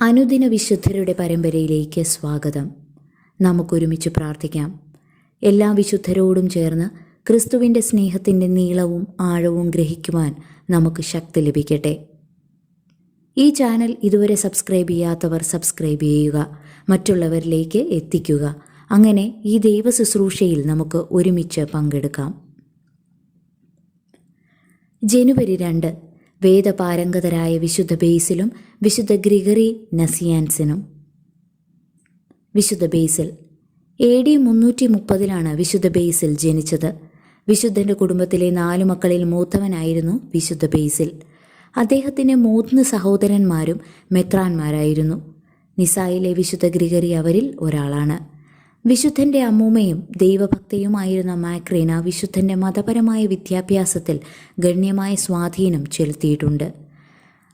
അനുദിന വിശുദ്ധരുടെ പരമ്പരയിലേക്ക് സ്വാഗതം. നമുക്കൊരുമിച്ച് പ്രാർത്ഥിക്കാം. എല്ലാ വിശുദ്ധരോടും ചേർന്ന് ക്രിസ്തുവിന്റെ സ്നേഹത്തിന്റെ നീളവും ആഴവും ഗ്രഹിക്കുവാൻ നമുക്ക് ശക്തി ലഭിക്കട്ടെ. ഈ ചാനൽ ഇതുവരെ സബ്സ്ക്രൈബ് ചെയ്യാത്തവർ സബ്സ്ക്രൈബ് ചെയ്യുക. മറ്റുള്ളവരിലേക്ക് എത്തിക്കുക. അങ്ങനെ ഈ ദൈവ ശുശ്രൂഷയിൽ നമുക്ക് ഒരുമിച്ച് പങ്കെടുക്കാം. ജനുവരി രണ്ട് വേദപാരംഗതരായ വിശുദ്ധ ബേസിലും വിശുദ്ധ ഗ്രിഗറി നസിയാൻസിനും. വിശുദ്ധ ബേസിൽ എ ഡി മുന്നൂറ്റി മുപ്പതിലാണ് വിശുദ്ധ ബേസിൽ ജനിച്ചത്. വിശുദ്ധന്റെ കുടുംബത്തിലെ നാലു മക്കളിൽ മൂത്തവനായിരുന്നു വിശുദ്ധ ബേസിൽ. അദ്ദേഹത്തിന് മൂന്ന് സഹോദരന്മാരും മെത്രാന്മാരായിരുന്നു. നിസായിലെ വിശുദ്ധ ഗ്രിഗറി അവരിൽ ഒരാളാണ്. വിശുദ്ധന്റെ അമ്മൂമ്മയും ദൈവഭക്തയുമായിരുന്ന മാക്രീന വിശുദ്ധന്റെ മതപരമായ വിദ്യാഭ്യാസത്തിൽ ഗണ്യമായ സ്വാധീനം ചെലുത്തിയിട്ടുണ്ട്.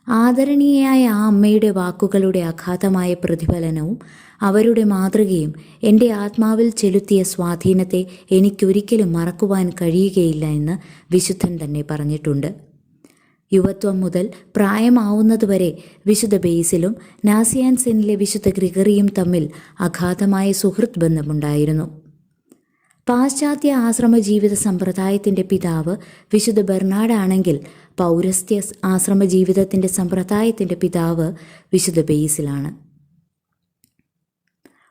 ആദരണീയയായ ആ അമ്മയുടെ വാക്കുകളുടെ അഗാധമായ പ്രതിഫലനവും അവരുടെ മാതൃകയും എന്റെ ആത്മാവിൽ ചെലുത്തിയ സ്വാധീനത്തെ എനിക്കൊരിക്കലും മറക്കുവാൻ കഴിയുകയില്ല എന്ന് വിശുദ്ധൻ തന്നെ പറഞ്ഞിട്ടുണ്ട്. യുവത്വം മുതൽ പ്രായമാവുന്നതുവരെ വിശുദ്ധ ബേസിലും നാസിയാൻസെനിലെ വിശുദ്ധ ഗ്രിഗറിയും തമ്മിൽ അഗാധമായ സുഹൃത്ത് ബന്ധമുണ്ടായിരുന്നു. പാശ്ചാത്യ ആശ്രമ ജീവിത സമ്പ്രദായത്തിന്റെ പിതാവ് വിശുദ്ധ ബെർണാഡാണെങ്കിൽ പൗരസ്ത്യ ആശ്രമ ജീവിതത്തിന്റെ സമ്പ്രദായത്തിന്റെ പിതാവ് വിശുദ്ധ ബേസിലാണ്.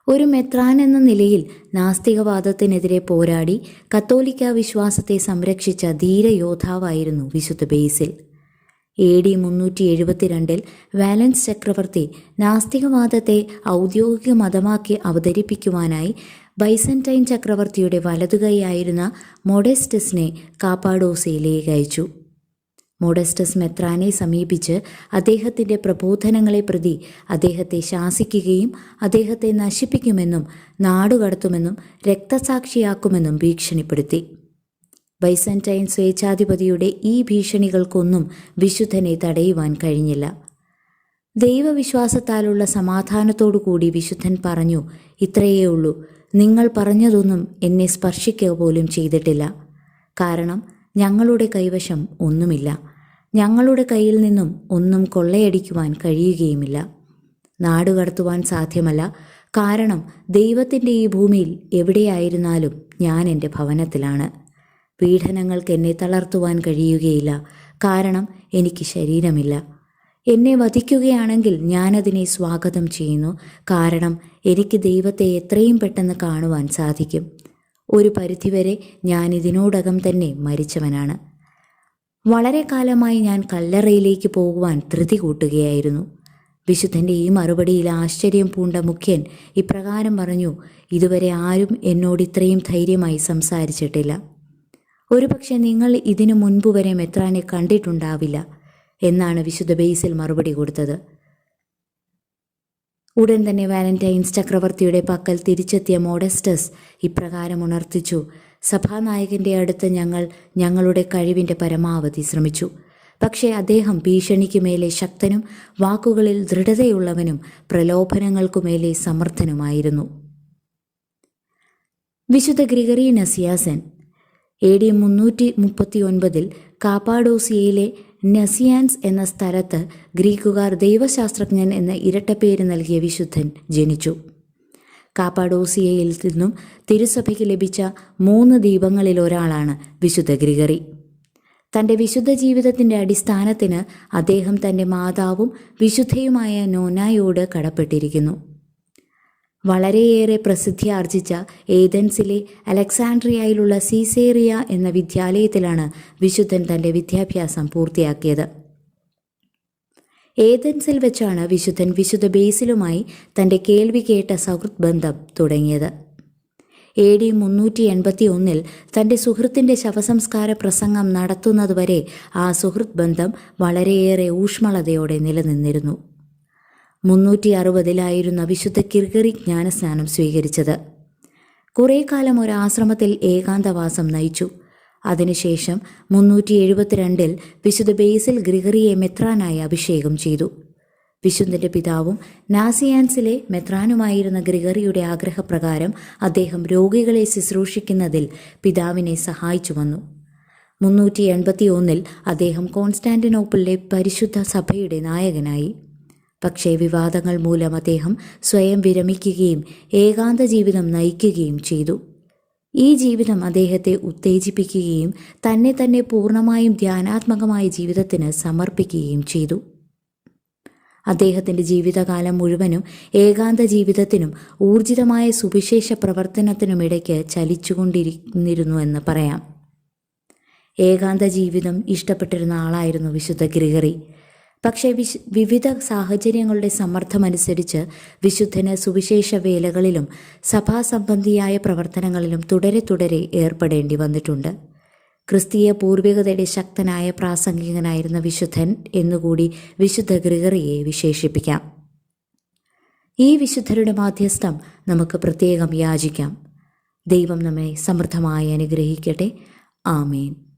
ഒരു മെത്രാൻ എന്ന നിലയിൽ നാസ്തികവാദത്തിനെതിരെ പോരാടി കത്തോലിക്ക വിശ്വാസത്തെ സംരക്ഷിച്ച ധീരയോദ്ധാവായിരുന്നു വിശുദ്ധ ബേസിൽ. എ ഡി മുന്നൂറ്റി എഴുപത്തിരണ്ടിൽ വാലൻസ് ചക്രവർത്തി നാസ്തികവാദത്തെ ഔദ്യോഗിക മതമാക്കി അവതരിപ്പിക്കുവാനായി ബൈസന്റൈൻ ചക്രവർത്തിയുടെ വലതുകൈയായിരുന്ന മൊഡെസ്റ്റസിനെ കാപ്പാഡോസയിലേക്ക് അയച്ചു. മൊഡസ്റ്റസ് മെത്രാനെ സമീപിച്ച് അദ്ദേഹത്തിന്റെ പ്രബോധനങ്ങളെ പ്രതി അദ്ദേഹത്തെ ശാസിക്കുകയും അദ്ദേഹത്തെ നശിപ്പിക്കുമെന്നും നാടുകടത്തുമെന്നും രക്തസാക്ഷിയാക്കുമെന്നും ഭീഷണിപ്പെടുത്തി. ബൈസന്റൈൻ സ്വേച്ഛാധിപതിയുടെ ഈ ഭീഷണികൾക്കൊന്നും വിശുദ്ധനെ തടയുവാൻ കഴിഞ്ഞില്ല. ദൈവവിശ്വാസത്താലുള്ള സമാധാനത്തോടുകൂടി വിശുദ്ധൻ പറഞ്ഞു ഇത്രയേ ഉള്ളൂ നിങ്ങൾ പറഞ്ഞതൊന്നും എന്നെ സ്പർശിക്കുക പോലും ചെയ്തിട്ടില്ല. കാരണം ഞങ്ങളുടെ കൈവശം ഒന്നുമില്ല. ഞങ്ങളുടെ കയ്യിൽ നിന്നും ഒന്നും കൊള്ളയടിക്കുവാൻ കഴിയുകയുമില്ല. നാടുകടത്തുവാൻ സാധ്യമല്ല. കാരണം ദൈവത്തിന്റെ ഈ ഭൂമിയിൽ എവിടെയായിരുന്നാലും ഞാൻ എന്റെ ഭവനത്തിലാണ്. പീഡനങ്ങൾക്ക് എന്നെ തളർത്തുവാൻ കഴിയുകയില്ല. കാരണം എനിക്ക് ശരീരമില്ല. എന്നെ വധിക്കുകയാണെങ്കിൽ ഞാനതിനെ സ്വാഗതം ചെയ്യുന്നു. കാരണം എനിക്ക് ദൈവത്തെ എത്രയും പെട്ടെന്ന് കാണുവാൻ സാധിക്കും. ഒരു പരിധിവരെ ഞാൻ ഇതിനോടകം തന്നെ മരിച്ചവനാണ്. വളരെ കാലമായി ഞാൻ കല്ലറയിലേക്ക് പോകുവാൻ ധൃതി കൂട്ടുകയായിരുന്നു. വിശുദ്ധന്റെ ഈ മറുപടിയിൽ ആശ്ചര്യം പൂണ്ട മുഖ്യൻ ഇപ്രകാരം പറഞ്ഞു ഇതുവരെ ആരും എന്നോട് ഇത്രയും ധൈര്യമായി സംസാരിച്ചിട്ടില്ല. ഒരുപക്ഷെ നിങ്ങൾ ഇതിനു മുൻപ് വരെ മെത്രാനെ കണ്ടിട്ടുണ്ടാവില്ല എന്നാണ് വിശുദ്ധ ബേസിൽ മറുപടി കൊടുത്തത്. ഉടൻ തന്നെ വാലന്റൈൻസ് ചക്രവർത്തിയുടെ പക്കൽ തിരിച്ചെത്തിയ മോഡസ്റ്റസ് ഇപ്രകാരം ഉണർത്തിച്ചു സഭാനായകന്റെ അടുത്ത് ഞങ്ങൾ ഞങ്ങളുടെ കഴിവിന്റെ പരമാവധി ശ്രമിച്ചു. പക്ഷേ അദ്ദേഹം ഭീഷണിക്കുമേലെ ശക്തനും വാക്കുകളിൽ ദൃഢതയുള്ളവനും പ്രലോഭനങ്ങൾക്കുമേലെ സമർത്ഥനുമായിരുന്നു. വിശുദ്ധ ഗ്രിഗറി നസിയാസൻ എ ഡി മുന്നൂറ്റി മുപ്പത്തി ഒൻപതിൽ കാപ്പാഡോസിയയിലെ നസിയാൻസ് എന്ന സ്ഥലത്ത് ഗ്രീക്കുകാർ ദൈവശാസ്ത്രജ്ഞൻ എന്ന ഇരട്ടപ്പേര് നൽകിയ വിശുദ്ധൻ ജനിച്ചു. കാപ്പാഡോസിയയിൽ നിന്നും തിരുസഭയ്ക്ക് ലഭിച്ച മൂന്ന് ദീപങ്ങളിൽ ഒരാളാണ് വിശുദ്ധ ഗ്രിഗറി. തന്റെ വിശുദ്ധ ജീവിതത്തിന്റെ അടിസ്ഥാനത്തിന് അദ്ദേഹം തന്റെ മാതാവും വിശുദ്ധയുമായ നോനായോട് കടപ്പെട്ടിരിക്കുന്നു. വളരെയേറെ പ്രസിദ്ധി ആർജിച്ച ഏതൻസിലെ അലക്സാൻഡ്രിയയിലുള്ള സീസേറിയ എന്ന വിദ്യാലയത്തിലാണ് വിശുദ്ധൻ തന്റെ വിദ്യാഭ്യാസം പൂർത്തിയാക്കിയത്. ഏതൻസിൽ വെച്ചാണ് വിശുദ്ധൻ വിശുദ്ധ ബേസിലുമായി തന്റെ കേൾവി കേട്ട സൗഹൃദ് ബന്ധം തുടങ്ങിയത്. എ ഡി മുന്നൂറ്റി എൺപത്തി ഒന്നിൽ തന്റെ സുഹൃത്തിന്റെ ശവസംസ്കാര പ്രസംഗം നടത്തുന്നതുവരെ ആ സുഹൃത്ത് ബന്ധം വളരെയേറെ ഊഷ്മളതയോടെ നിലനിന്നിരുന്നു. മുന്നൂറ്റി അറുപതിലായിരുന്ന വിശുദ്ധ കിർഗറി ജ്ഞാനസ്നാനം സ്വീകരിച്ചത്. കുറേ കാലം ഒരു ആശ്രമത്തിൽ ഏകാന്തവാസം നയിച്ചു. അതിനുശേഷം മുന്നൂറ്റി എഴുപത്തിരണ്ടിൽ വിശുദ്ധ ബേസിൽ ഗ്രിഗറിയെ മെത്രാനായി അഭിഷേകം ചെയ്തു. വിശുദ്ധന്റെ പിതാവും നാസിയാൻസിലെ മെത്രാനുമായിരുന്ന ഗ്രിഗറിയുടെ ആഗ്രഹപ്രകാരം അദ്ദേഹം രോഗികളെ ശുശ്രൂഷിക്കുന്നതിൽ പിതാവിനെ സഹായിച്ചു വന്നു. മുന്നൂറ്റി എൺപത്തി ഒന്നിൽ അദ്ദേഹം കോൺസ്റ്റാന്റിനോപ്പിളിലെ പരിശുദ്ധ സഭയുടെ നായകനായി. പക്ഷേ വിവാദങ്ങൾ മൂലം അദ്ദേഹം സ്വയം വിരമിക്കുകയും ഏകാന്ത ജീവിതം നയിക്കുകയും ചെയ്തു. ഈ ജീവിതം അദ്ദേഹത്തെ ഉത്തേജിപ്പിക്കുകയും തന്നെ തന്നെ പൂർണമായും ധ്യാനാത്മകമായ ജീവിതത്തിന് സമർപ്പിക്കുകയും ചെയ്തു. അദ്ദേഹത്തിന്റെ ജീവിതകാലം മുഴുവനും ഏകാന്ത ജീവിതത്തിനും ഊർജിതമായ സുവിശേഷ പ്രവർത്തനത്തിനുമിടയ്ക്ക് ചലിച്ചുകൊണ്ടിരുന്നിരുന്നു എന്ന് പറയാം. ഏകാന്ത ജീവിതം ഇഷ്ടപ്പെട്ടിരുന്ന ആളായിരുന്നു വിശുദ്ധ ഗ്രിഗറി. പക്ഷേ വിശ് വിവിധ സാഹചര്യങ്ങളുടെ സമ്മർദ്ദമനുസരിച്ച് വിശുദ്ധന് സുവിശേഷ വേലകളിലും സഭാസംബന്ധിയായ പ്രവർത്തനങ്ങളിലും തുടരെ തുടരെ ഏർപ്പെടേണ്ടി വന്നിട്ടുണ്ട്. ക്രിസ്തീയ പൂർവികതയുടെ ശക്തനായ പ്രാസംഗികനായിരുന്ന വിശുദ്ധൻ എന്നുകൂടി വിശുദ്ധ ഗ്രിഗറിയെ വിശേഷിപ്പിക്കാം. ഈ വിശുദ്ധരുടെ മാധ്യസ്ഥം നമുക്ക് പ്രത്യേകം യാചിക്കാം. ദൈവം നമ്മെ സമൃദ്ധമായി അനുഗ്രഹിക്കട്ടെ. ആമേൻ.